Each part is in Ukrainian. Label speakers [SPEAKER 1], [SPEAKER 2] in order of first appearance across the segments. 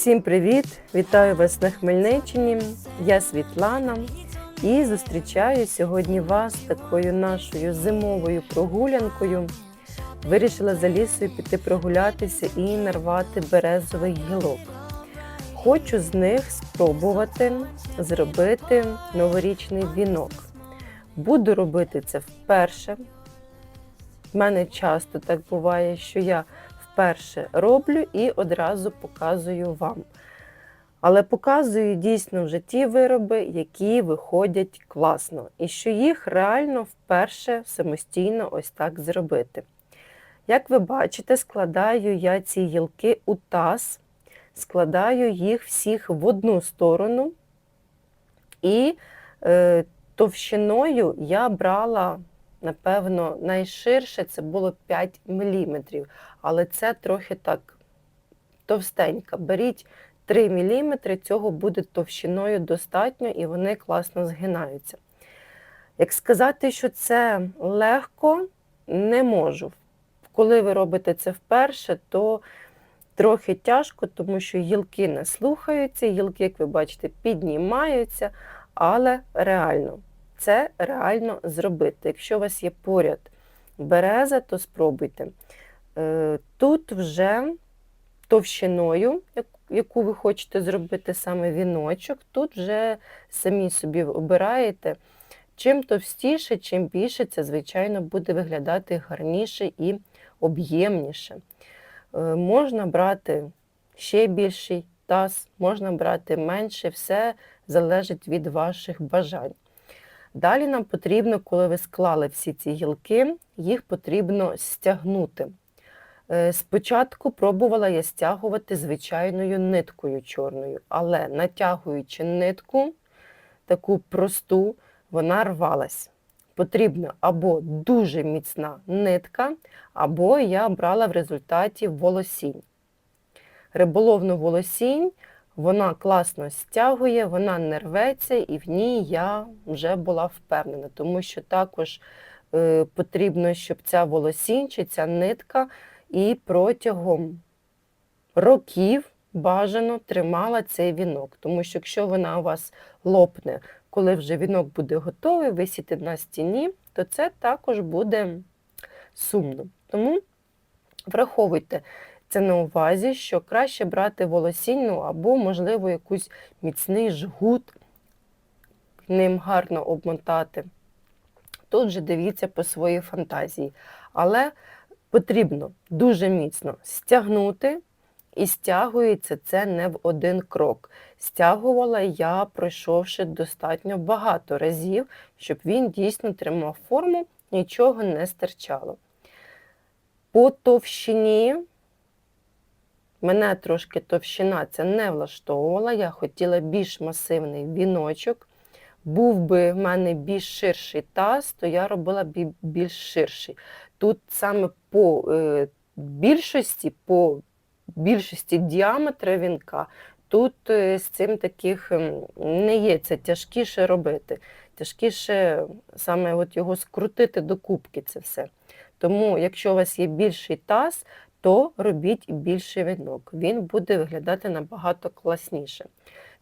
[SPEAKER 1] Всім привіт! Вітаю вас на Хмельниччині. Я Світлана і зустрічаю сьогодні вас такою нашою зимовою прогулянкою. Вирішила за лісою піти прогулятися і нарвати березових гілок. Хочу з них спробувати зробити новорічний вінок. Буду робити це вперше. В мене часто так буває, що я вперше роблю і одразу показую вам. Але показую дійсно вже ті вироби, які виходять класно, і що їх реально вперше самостійно ось так зробити. Як ви бачите, складаю я ці гілки у таз, складаю їх всіх в одну сторону, і е, товщиною я брала, напевно, найширше це було 5 мм, але це трохи так товстенько. Беріть 3 мм, цього буде товщиною достатньо і вони класно згинаються. Як сказати, що це легко, не можу. Коли ви робите це вперше, то трохи тяжко, тому що гілки не слухаються, гілки, як ви бачите, піднімаються, але реально, це реально зробити. Якщо у вас є поряд береза, то спробуйте. Е, Тут вже товщиною, яку ви хочете зробити саме віночок, тут вже самі собі обираєте. Чим товстіше, чим більше, це, звичайно, буде виглядати гарніше і об'ємніше. Е, Можна брати ще більший таз, можна брати менше, все залежить від ваших бажань. Далі нам потрібно, коли ви склали всі ці гілки, їх потрібно стягнути. Е, Спочатку пробувала я стягувати звичайною ниткою чорною, але натягуючи нитку, таку просту, вона рвалась. Потрібна або дуже міцна нитка, або я брала в результаті волосінь. Риболовну волосінь вона класно стягує, вона не рветься, і в ній я вже була впевнена, тому що також е, потрібно, щоб ця волосінь чи ця нитка і протягом років бажано тримала цей вінок. Тому що якщо вона у вас лопне, коли вже вінок буде готовий, висіти на стіні, то це також буде сумно. Тому враховуйте це на увазі, що краще брати волосінну або, можливо, якийсь міцний жгут, ним гарно обмотати. Тут же дивіться по своїй фантазії. Але потрібно дуже міцно стягнути, і стягується це не в один крок. Стягувала я, пройшовши достатньо багато разів, щоб він дійсно тримав форму, нічого не стирчало. По товщині мене трошки товщина це не влаштовувала, я хотіла більш масивний віночок. Був би в мене більш ширший таз, то я робила б більш ширший. Тут саме по е, більшості, по більшості діаметра вінка, тут е, з цим таких ем, не є це тяжкіше робити. Тяжкіше саме от його скрутити до кубки це все. Тому, якщо у вас є більший таз, то робіть більший вінок. Він буде виглядати набагато класніше.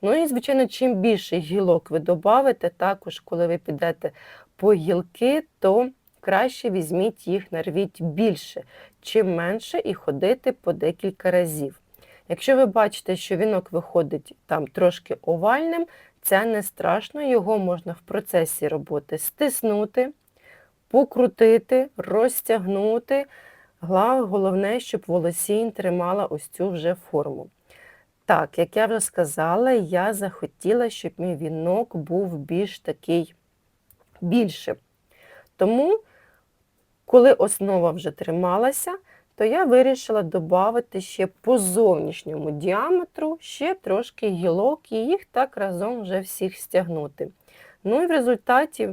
[SPEAKER 1] Ну і, звичайно, чим більше гілок ви додавите, також, коли ви підете по гілки, то краще візьміть їх, нарвіть більше, чим менше, і ходити по декілька разів. Якщо ви бачите, що вінок виходить там трошки овальним, це не страшно, його можна в процесі роботи стиснути, покрутити, розтягнути. Головне, щоб волосінь тримала ось цю вже форму. Так, як я вже сказала, я захотіла, щоб мій вінок був більш такий більшим. Тому, коли основа вже трималася, то я вирішила додати ще по зовнішньому діаметру ще трошки гілок і їх так разом вже всіх стягнути. Ну і в результаті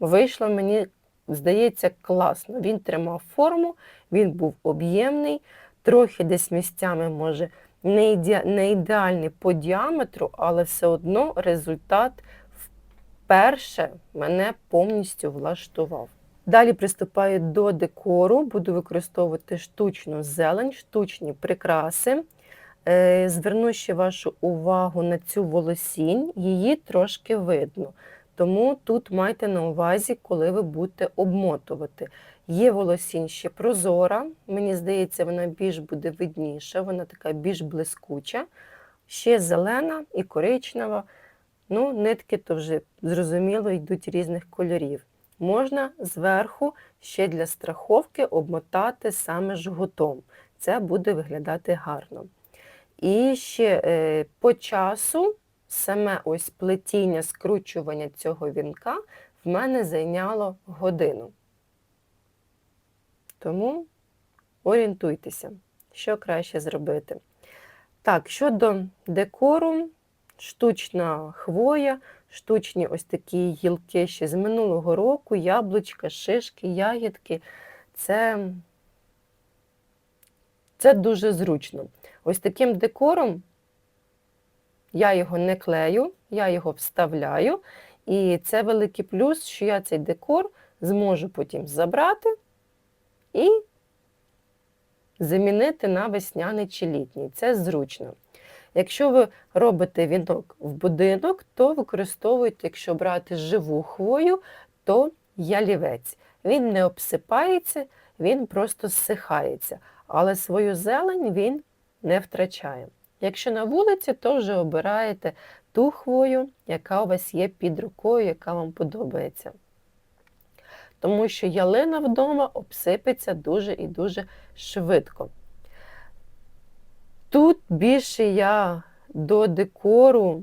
[SPEAKER 1] вийшло мені, здається, класно. Він тримав форму, він був об'ємний, трохи десь місцями може не, іде... не ідеальний по діаметру, але все одно результат вперше мене повністю влаштував. Далі приступаю до декору, буду використовувати штучну зелень, штучні прикраси. Е, Зверну ще вашу увагу на цю волосінь, її трошки видно. Тому тут майте на увазі, коли ви будете обмотувати. Є волосінь ще прозора, мені здається, вона більш буде видніша, вона така більш блискуча. Ще зелена і коричнева. Ну, нитки то вже зрозуміло йдуть різних кольорів. Можна зверху ще для страховки обмотати саме жгутом. Це буде виглядати гарно. І ще е, по часу саме ось плетіння, скручування цього вінка в мене зайняло годину. Тому орієнтуйтеся, що краще зробити. Так, щодо декору, штучна хвоя, штучні ось такі гілки ще з минулого року, яблучка, шишки, ягідки. Це, це дуже зручно. Ось таким декором я його не клею, я його вставляю. І це великий плюс, що я цей декор зможу потім забрати і замінити на весняний чи літній. Це зручно. Якщо ви робите вінок в будинок, то використовуйте, якщо брати живу хвою, то ялівець. Він не обсипається, він просто зсихається, але свою зелень він не втрачає. Якщо на вулиці, то вже обираєте ту хвою, яка у вас є під рукою, яка вам подобається. Тому що ялина вдома обсипеться дуже і дуже швидко. Тут більше я до декору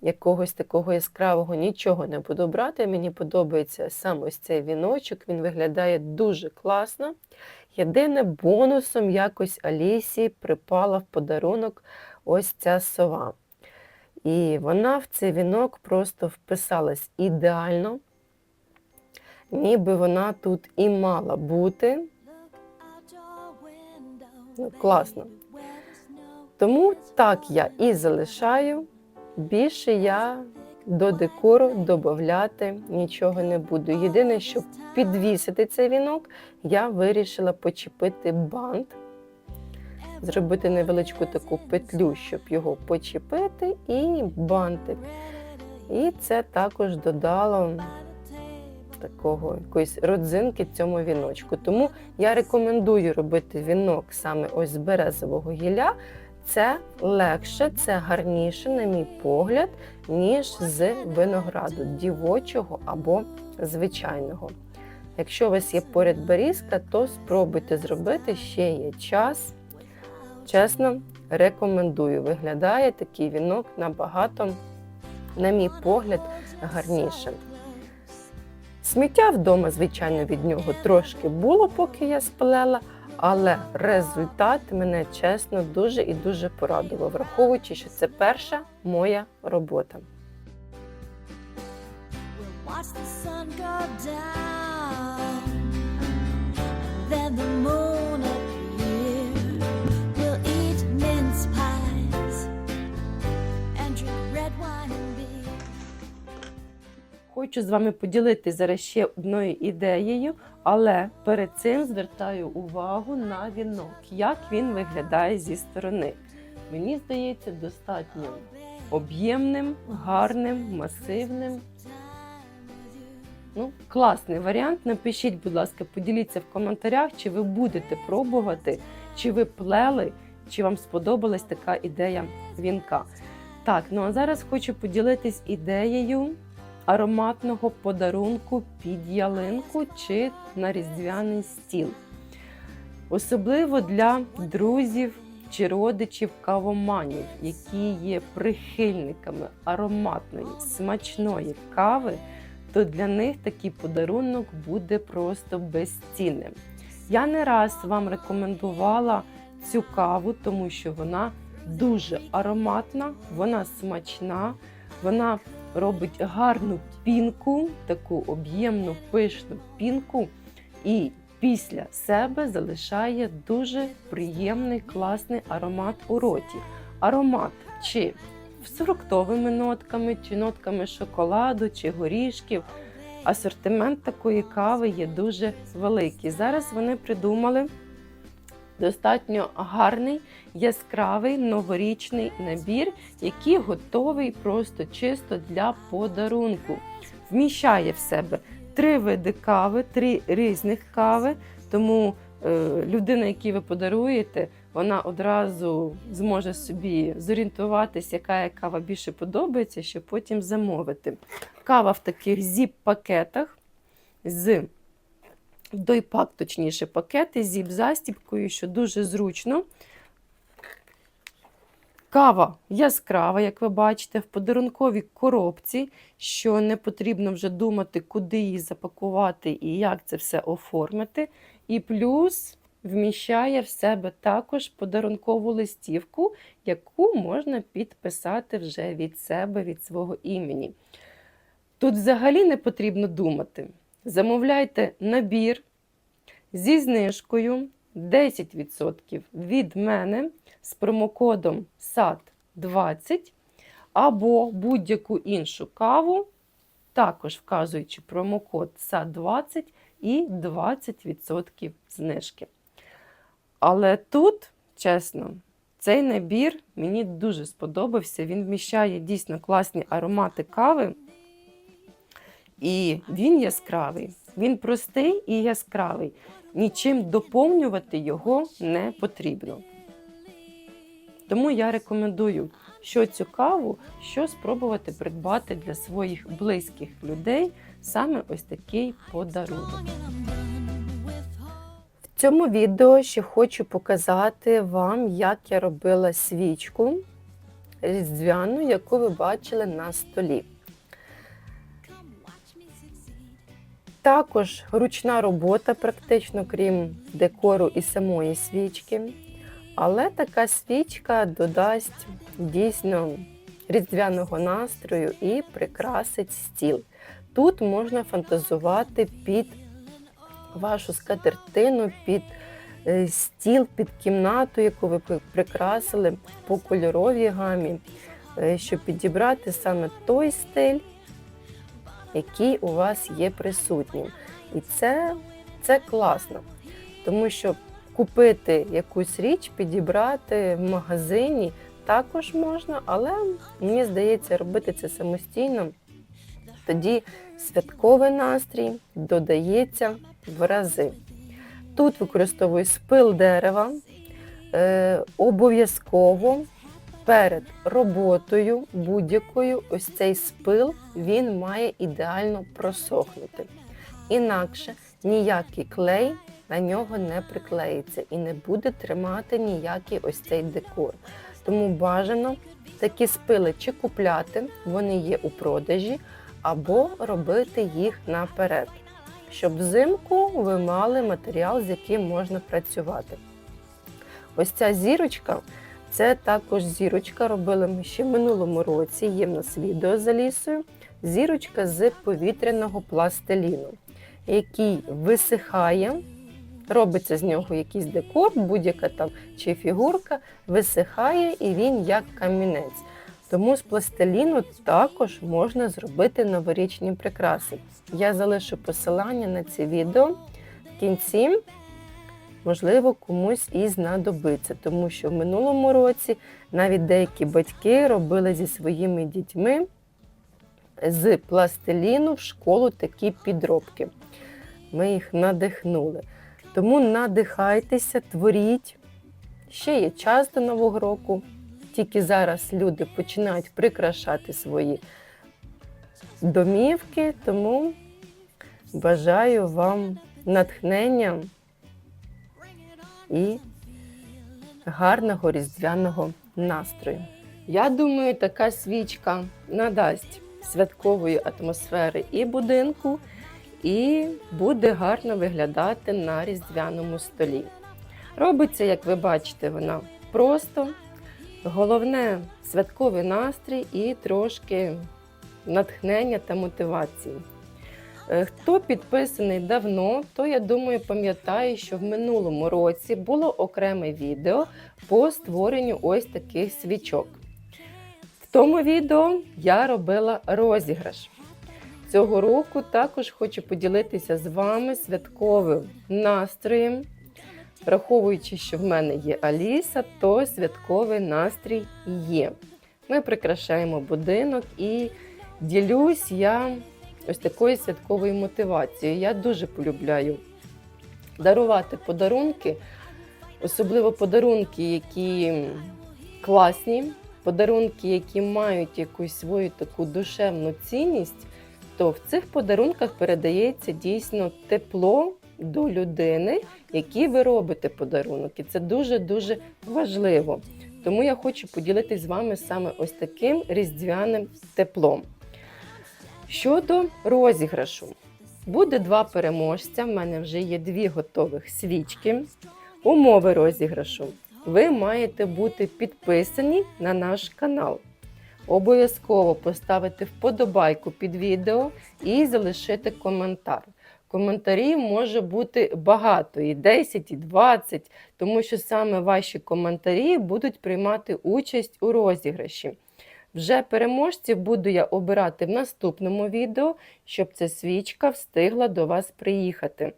[SPEAKER 1] якогось такого яскравого нічого не буду брати. Мені подобається саме ось цей віночок, він виглядає дуже класно. Єдине бонусом якось Алісі припала в подарунок ось ця сова. І вона в цей вінок просто вписалась ідеально, ніби вона тут і мала бути. Ну, класно. Тому так я і залишаю. Більше я до декору додати нічого не буду. Єдине, щоб підвісити цей вінок, я вирішила почепити бант, зробити невеличку таку петлю, щоб його почепити, і бантик. І це також додало такого якоїсь родзинки цьому віночку. Тому я рекомендую робити вінок саме ось з березового гілля. Це легше, це гарніше, на мій погляд, ніж з винограду дівочого або звичайного. Якщо у вас є поряд берізка, то спробуйте зробити ще є час. Чесно, рекомендую. Виглядає такий вінок набагато, на мій погляд, гарнішим. Сміття вдома, звичайно, від нього трошки було, поки я сплела, але результат мене чесно дуже і дуже порадував, враховуючи, що це перша моя робота.
[SPEAKER 2] Then the moon
[SPEAKER 1] Хочу з вами поділитися зараз ще одною ідеєю, але перед цим звертаю увагу на вінок, як він виглядає зі сторони. Мені здається, достатньо об'ємним, гарним, масивним. Ну, класний варіант. Напишіть, будь ласка, поділіться в коментарях, чи ви будете пробувати, чи ви плели, чи вам сподобалась така ідея вінка. Так, ну а зараз хочу поділитись ідеєю ароматного подарунку під ялинку чи на різдвяний стіл. Особливо для друзів чи родичів кавоманів, які є прихильниками ароматної, смачної кави, то для них такий подарунок буде просто безцінним. Я не раз вам рекомендувала цю каву, тому що вона дуже ароматна, вона смачна, вона робить гарну пінку, таку об'ємну пишну пінку, і після себе залишає дуже приємний класний аромат у роті. Аромат чи з фруктовими нотками, чи нотками шоколаду, чи горішків. Асортимент такої кави є дуже великий. Зараз вони придумали Достатньо гарний, яскравий новорічний набір, який готовий просто чисто для подарунку. Вміщає в себе три види кави, три різних кави. Тому е, людина, якій ви подаруєте, вона одразу зможе собі зорієнтуватися, яка кава більше подобається, щоб потім замовити. Кава в таких зіп-пакетах з дойпак, точніше, пакети з зіп-застіпкою, що дуже зручно. Кава яскрава, як ви бачите, в подарунковій коробці, що не потрібно вже думати, куди її запакувати і як це все оформити. І плюс вміщає в себе також подарункову листівку, яку можна підписати вже від себе, від свого імені. Тут взагалі не потрібно думати. Замовляйте набір зі знижкою 10% від мене з промокодом SAT20 або будь-яку іншу каву, також вказуючи промокод SAT20 і 20% знижки. Але тут, чесно, цей набір мені дуже сподобався. Він вміщає дійсно класні аромати кави. І він яскравий, він простий і яскравий. Нічим доповнювати його не потрібно. Тому я рекомендую, що цю каву, що спробувати придбати для своїх близьких людей саме ось такий подарунок. В цьому відео ще хочу показати вам, як я робила свічку різдвяну, яку ви бачили на столі. Також ручна робота, практично крім декору і самої свічки. Але така свічка додасть дійсно різдвяного настрою і прикрасить стіл. Тут можна фантазувати під вашу скатертину, під е, стіл, під кімнату, яку ви прикрасили по кольоровій гамі, е, щоб підібрати саме той стиль, який у вас є присутнім. І це, це класно, тому що купити якусь річ, підібрати в магазині також можна, але мені здається, робити це самостійно. Тоді святковий настрій додається в рази. Тут використовую спил дерева. Е, обов'язково перед роботою будь-якою ось цей спил він має ідеально просохнути. Інакше ніякий клей на нього не приклеїться і не буде тримати ніякий ось цей декор. Тому бажано такі спили чи купляти, вони є у продажі, або робити їх наперед, щоб взимку ви мали матеріал, з яким можна працювати. Ось ця зірочка це також зірочка. Робили ми ще в минулому році. Є в нас відео з Алісою. Зірочка з повітряного пластиліну, який висихає. Робиться з нього якийсь декор, будь-яка там чи фігурка, висихає і він як камінець. Тому з пластиліну також можна зробити новорічні прикраси. Я залишу посилання на це відео в кінці. Можливо, комусь і знадобиться, тому що в минулому році навіть деякі батьки робили зі своїми дітьми з пластиліну в школу такі підробки. Ми їх надихнули. Тому надихайтеся, творіть. Ще є час до Нового року. Тільки зараз люди починають прикрашати свої домівки, тому бажаю вам натхнення і гарного різдвяного настрою. Я думаю, така свічка надасть святкової атмосфери і будинку, і буде гарно виглядати на різдвяному столі. Робиться, як ви бачите, вона просто. Головне святковий настрій і трошки натхнення та мотивації. Е, Хто підписаний давно, то я думаю, пам'ятає, що в минулому році було окреме відео по створенню ось таких свічок. В тому відео я робила розіграш. Цього року також хочу поділитися з вами святковим настроєм. Враховуючи, що в мене є Аліса, то святковий настрій є. Ми прикрашаємо будинок і ділюсь я ось такою святковою мотивацією. Я дуже полюбляю дарувати подарунки, особливо подарунки, які класні, подарунки, які мають якусь свою таку душевну цінність, то в цих подарунках передається дійсно тепло до людини, якій ви робите подарунок. І це дуже-дуже важливо. Тому я хочу поділитися з вами саме ось таким різдвяним теплом. Щодо розіграшу, буде два переможця. В мене вже є дві готових свічки. Умови розіграшу. Ви маєте бути підписані на наш канал. Обов'язково поставити вподобайку під відео і залишити коментар. Коментарів може бути багато, і 10, і 20, тому що саме ваші коментарі будуть приймати участь у розіграші. Вже переможців буду я обирати в наступному відео, щоб ця свічка встигла до вас приїхати,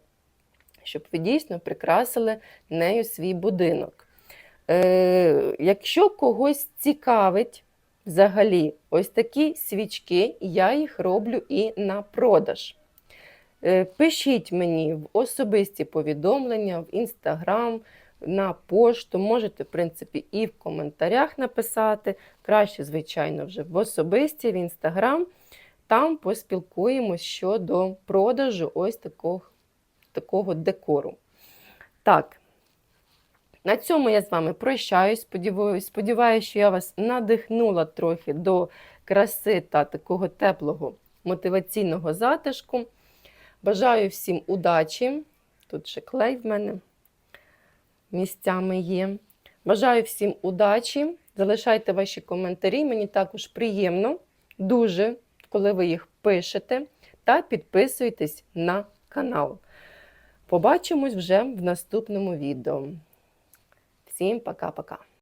[SPEAKER 1] щоб ви дійсно прикрасили нею свій будинок. Е, якщо когось цікавить взагалі ось такі свічки, я їх роблю і на продаж. Е, Пишіть мені в особисті повідомлення, в інстаграм, на пошту. Можете, в принципі, і в коментарях написати. Краще, звичайно, вже в особисті, в інстаграм. Там поспілкуємось щодо продажу ось такого, такого декору. Так, на цьому я з вами прощаюсь. Сподіваюсь, сподіваюся, що я вас надихнула трохи до краси та такого теплого мотиваційного затишку. Бажаю всім удачі. Тут ще клей в мене місцями є. Бажаю всім удачі. Залишайте ваші коментарі. Мені також приємно, дуже, коли ви їх пишете. Та підписуйтесь на канал. Побачимось вже в наступному відео. Всім пока-пока.